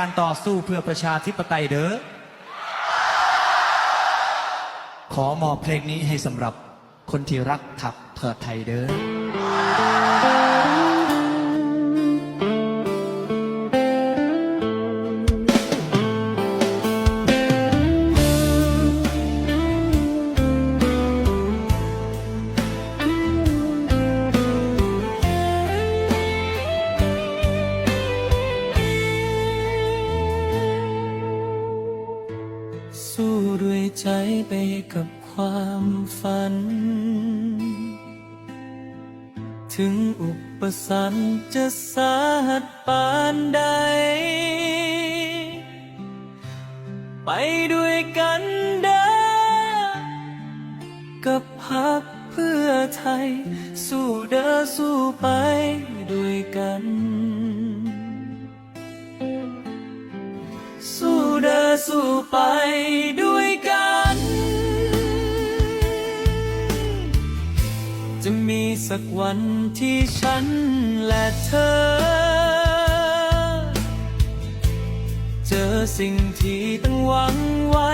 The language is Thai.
การต่อสู้เพื่อประชาธิปไตยเด้อ ขอมอบเพลงนี้ให้สำหรับคนที่รักทักเถิดไทยเด้อ สู้ด้วยใจไปกับความฝัน ถึงอุปสรรคจะสาหัสปานใด ไปด้วยกันเด้อกับพักเพื่อไทย สู้เด้อสู้ไปด้วย สู้ไปด้วยกัน จะมีสักวันที่ฉันและเธอ เจอสิ่งที่ต้องหวังไว้